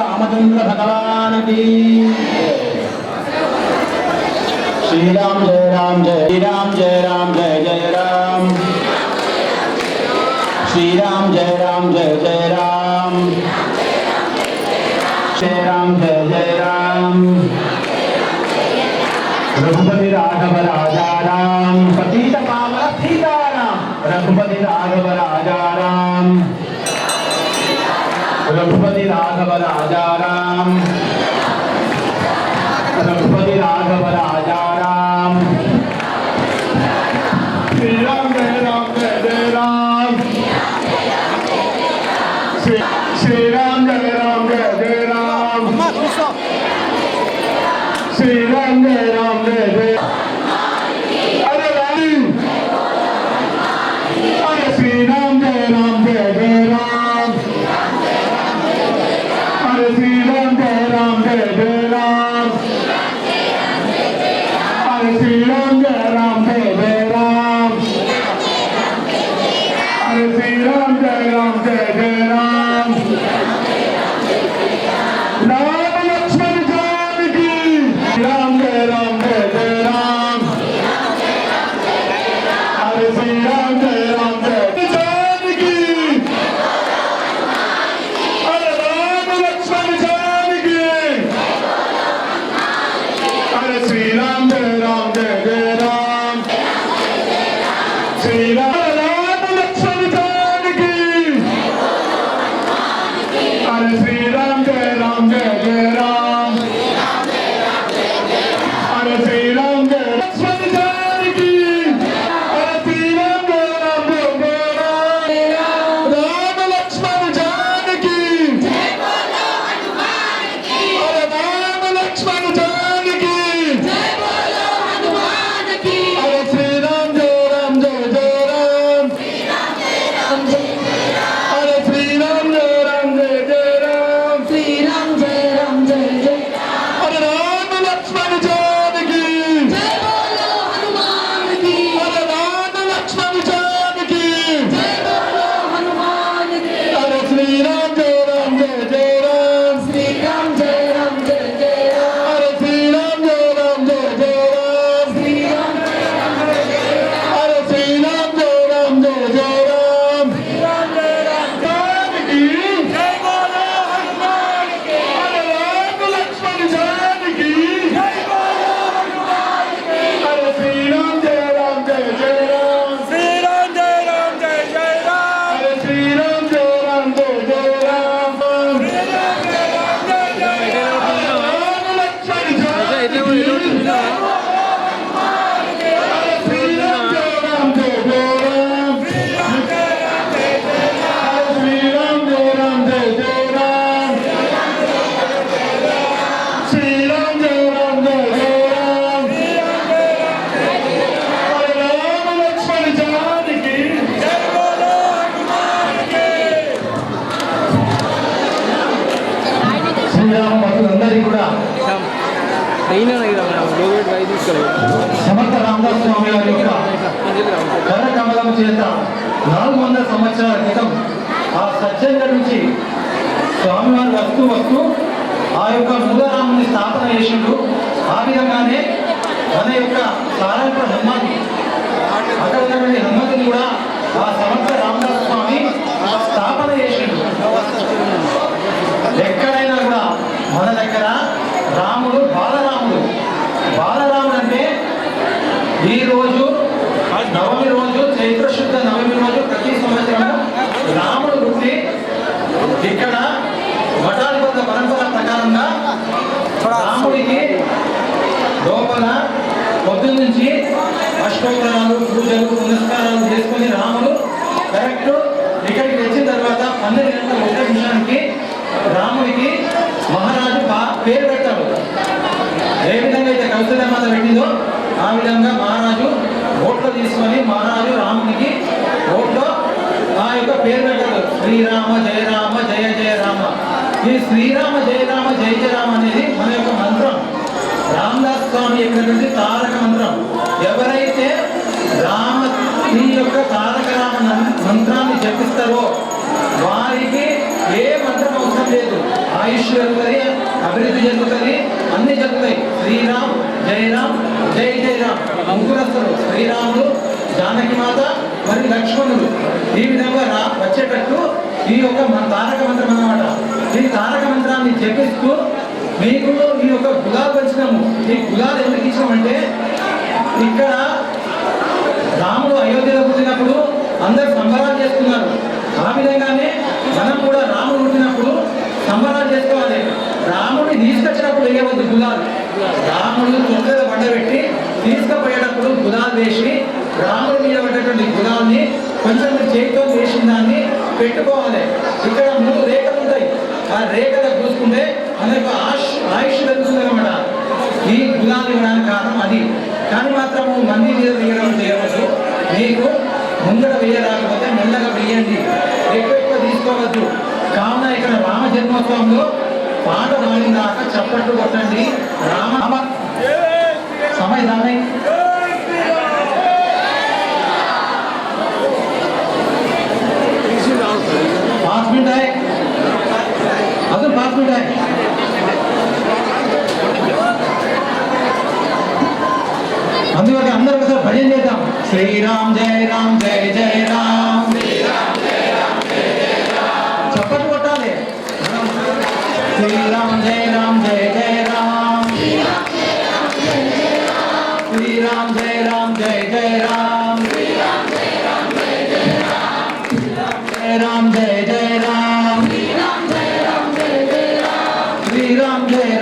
రామచంద్ర భగవానకి. శ్రీరామ్ జయ రామ్ జయ శ్రీరామ్ జయ రామ్ జయ జయ రామ్. శ్రీరామ్ జయ రామ్ జయ జయ దగ్గర నుంచి స్వామివారు వస్తూ వస్తూ ఆ యొక్క మూలారాముని స్థాపన చేసిండు. ఆ విధంగానే మన యొక్క సారల్ప హనుమాన్ అక్కడ ఉన్నటువంటి కూడా ఆ సమర్థ రామదాస్ స్వామి స్థాపన చేసిండు. ఎక్కడైనా కూడా మన దగ్గర రాముడు బాలరాముడు. బాలరాముడు అంటే ఈ రోజు నవమి రోజు చైత్ర శుద్ధ నవమి రోజు ప్రతి సంవత్సరం రాముడు గుర్తి ఇక్కడ వటాలిపోత పరంపర ప్రకారంగా రాముడికి లోపల పొద్దున్న నుంచి అష్టోత్తరాలు పూజలు పునస్కారాలు చేసుకుని రాముడు కరెక్ట్ ఇక్కడికి వచ్చిన తర్వాత పన్నెండు గంటల ఒకటే నిమిషానికి రాముడికి మహారాజు పేరు పెట్టాడు ఏ విధంగా అయితే కవిత మాత పెట్టిందో ఆ విధంగా మహారాజు ఓట్లో తీసుకొని మహారాజు రామునికి ఓట్లో ఆ యొక్క పేరు పెట్టారు శ్రీరామ జయ రామ జయ జయ రామ ఈ శ్రీరామ జయ రామ జయ జయ రామ అనేది మన యొక్క మంత్రం. రామదాస్ స్వామి యొక్క తారక మంత్రం. ఎవరైతే రామ ఈ యొక్క తారక రామ మంత్రాన్ని జపిస్తారో వారికి ఏ మంత్రం అవసరం లేదు. ఆయుష్ జరుగుతుంది అభివృద్ధి జరుగుతుంది అన్ని జరుగుతాయి. శ్రీరామ్ జయరామ్ జై జయరామ్. అంకురస్తులు శ్రీరాములు జానకి మాత మరియు లక్ష్మణుడు. ఈ విధంగా రా వచ్చేటట్టు ఈ యొక్క మన తారక మంత్రం అన్నమాట. ఈ తారక మంత్రాన్ని జపిస్తూ మీకు ఈ యొక్క గులాలు వచ్చినాము. ఈ గులాలు ఎందుకు ఇచ్చామంటే ఇక్కడ రాముడు అయోధ్యలో పుట్టినప్పుడు అందరు సంబరాలు చేస్తున్నారు ఆ విధంగానే మనం కూడా రాముడు పుట్టినప్పుడు సంబరాలు చేసుకోవాలి. రాముడిని తీసుకొచ్చినప్పుడు వేయవద్దు గులాలు రాముడు తొందరగా పండబెట్టి తీసుకుపోయేటప్పుడు గులాలు వేసి రాముడి మీద ఉన్నటువంటి గులాల్ని కొంచెం చేతితో వేసిన దాన్ని పెట్టుకోవాలి. ఇక్కడ మూడు రేఖలు ఉంటాయి. ఆ రేఖలు చూసుకుంటే మనకు ఆయుష్ ఆయుష్ పెరుగుతుంది అనమాట ఈ గుణాలు ఇవ్వడానికి కారణం అది. కానీ మాత్రము మంది మీద వేయడం చేయవచ్చు మీకు ముందర వేయరాకపోతే మెల్లగా వేయండి. ఎక్కువ ఎక్కువ తీసుకోవద్దు. కావున ఇక్కడ రామ జన్మోత్సవంలో పాట పాడిన దాకా చప్పట్లు కొట్టండి. రామ సమయ దానై पाँच मिनट आहे अजून पाच मिनिट आहे అందువల్ల అందరూ ఒకసారి భజన చేద్దాం శ్రీరామ్ జయ రామ్ జయ జయ রঙের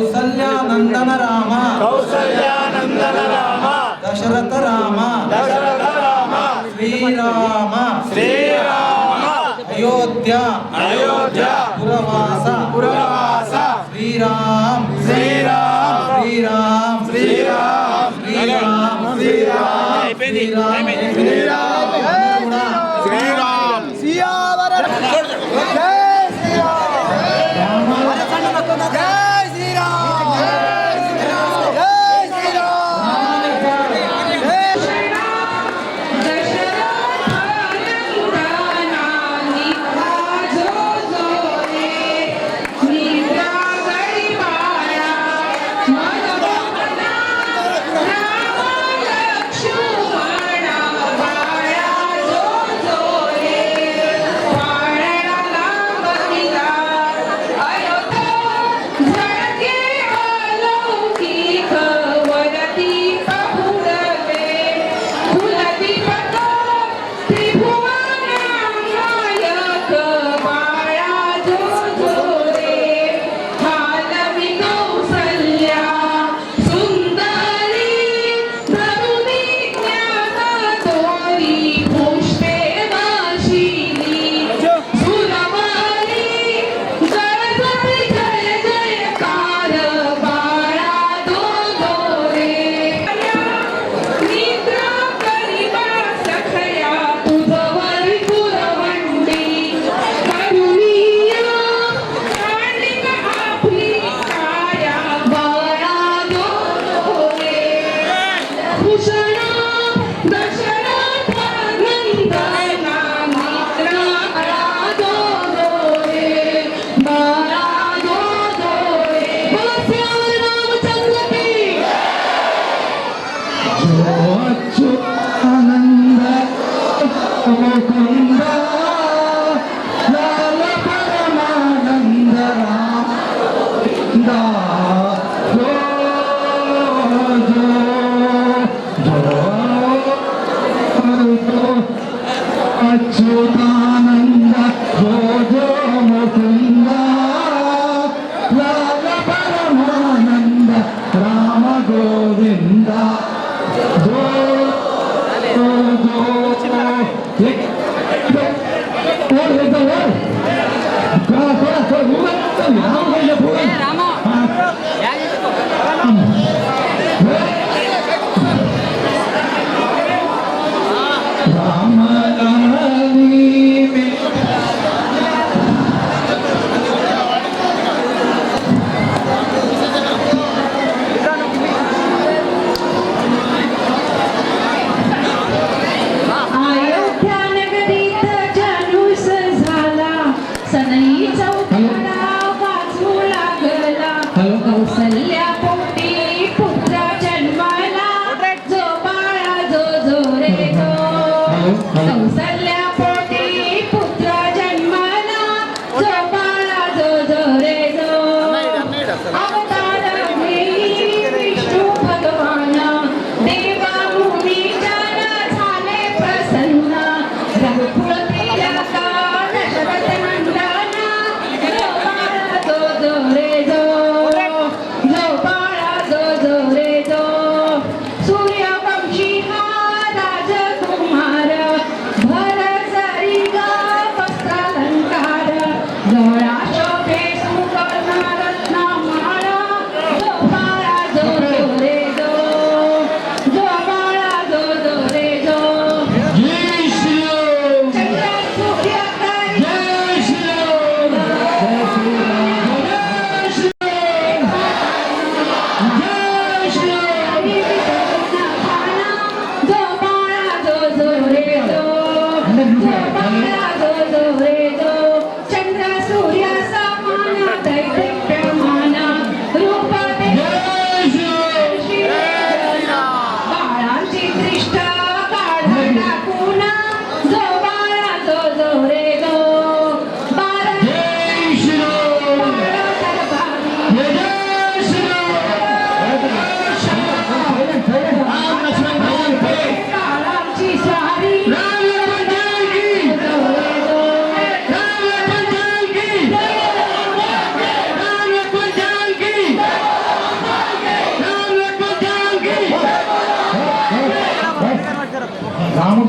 కౌసల్యానందన రామ కౌసల్యానందన రామ దశరథ రామ దశరథ రామ శ్రీరామ. శ్రీరామ. అయోధ్య. అయోధ్య. పురవాస. పురవాస. శ్రీరామ్. శ్రీరామ్. శ్రీరామ్. శ్రీరామ్. శ్రీరామ్. శ్రీరామ్. శ్రీరామ్. శ్రీరామ్. 감사합니다.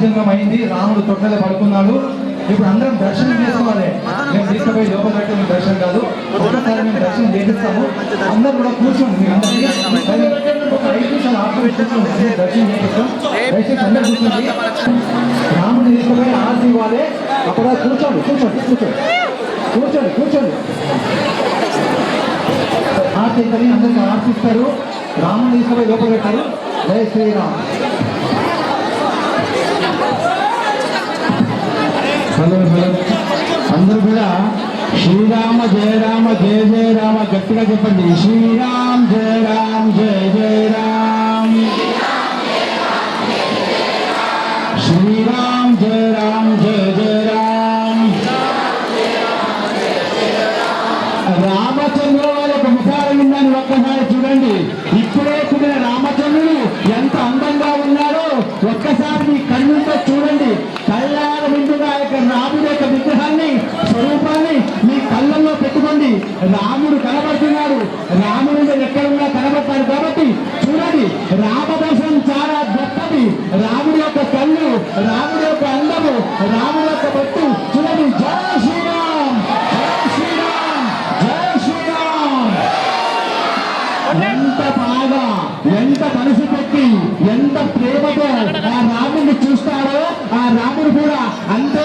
జన్మం అయింది రాముడు తొట్టలో పడుకున్నాడు. ఇప్పుడు అందరం దర్శనం చేసుకోవాలి. మేము తీసుకుపోయి లోపల పెట్టే దర్శనం కాదు. ఒకసారి మేము దర్శనం చేపిస్తాము. అందరూ కూడా కూర్చోండి దర్శనం చేపిస్తాం. దయచేసి కూర్చోండి. తీసుకుపోయి ఆర్తి ఇవ్వాలి అక్కడ కూర్చోండి కూర్చోండి కూర్చోండి. కూర్చోండి కూర్చోండి. ఆర్తి అందరికీ ఆర్తిస్తారు. రాముడిని తీసుకుపోయి లోపల పెట్టారు. జయ శ్రీరామ్. బలం బలం అందరూ కూడా శ్రీరామ జయ రామ జయ జయ రామ గట్టిగా చెప్పండి. శ్రీరామ్ జయ రామ్ జయ జయ రామ్. శ్రీరామ్ ఎంత బాగా ఎంత మనసు పెట్టి ఎంత ప్రేమతో ఆ రాముడిని చూస్తాడో ఆ రాముడు కూడా అంతే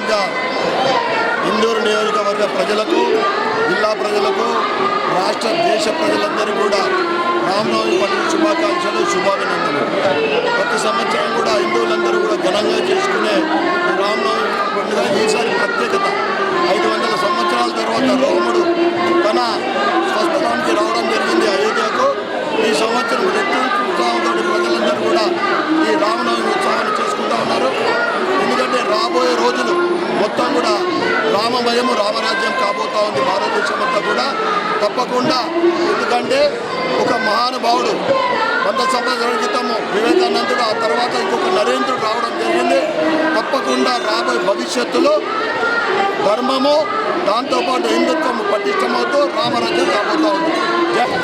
సందర్భంగా ఇందూరు నియోజకవర్గ ప్రజలకు జిల్లా ప్రజలకు రాష్ట్ర దేశ ప్రజలందరూ కూడా రామనవమి పండుగ శుభాకాంక్షలు శుభాభినందనలు. ప్రతి సంవత్సరం కూడా హిందువులందరూ కూడా ఘనంగా చేసుకునే రామనవమి పండుగ ఈసారి ప్రత్యేకత. ఐదు వందల సంవత్సరాల తర్వాత రాముడు తన స్వస్థలానికి రావడం జరిగింది అయోధ్యకు. ఈ సంవత్సరం రెట్టింపు ఉత్సాహంతో ప్రజలందరూ కూడా ఈ రామనవమి ఉత్సవాన్ని ఉన్నారు. ఎందుకంటే రాబోయే రోజులు మొత్తం కూడా రామమయము రామరాజ్యం కాబోతా ఉంది భారతదేశం అంతా కూడా. తప్పకుండా ఎందుకంటే ఒక మహానుభావుడు వంద సంవత్సరాల క్రితము వివేకానందుడు ఆ తర్వాత ఇంకొక నరేంద్రుడు రావడం జరిగింది. తప్పకుండా రాబోయే భవిష్యత్తులో ధర్మము దాంతోపాటు హిందుత్వము పటిష్టమవుతూ రామరాజ్యం కాబోతా ఉంది. జై-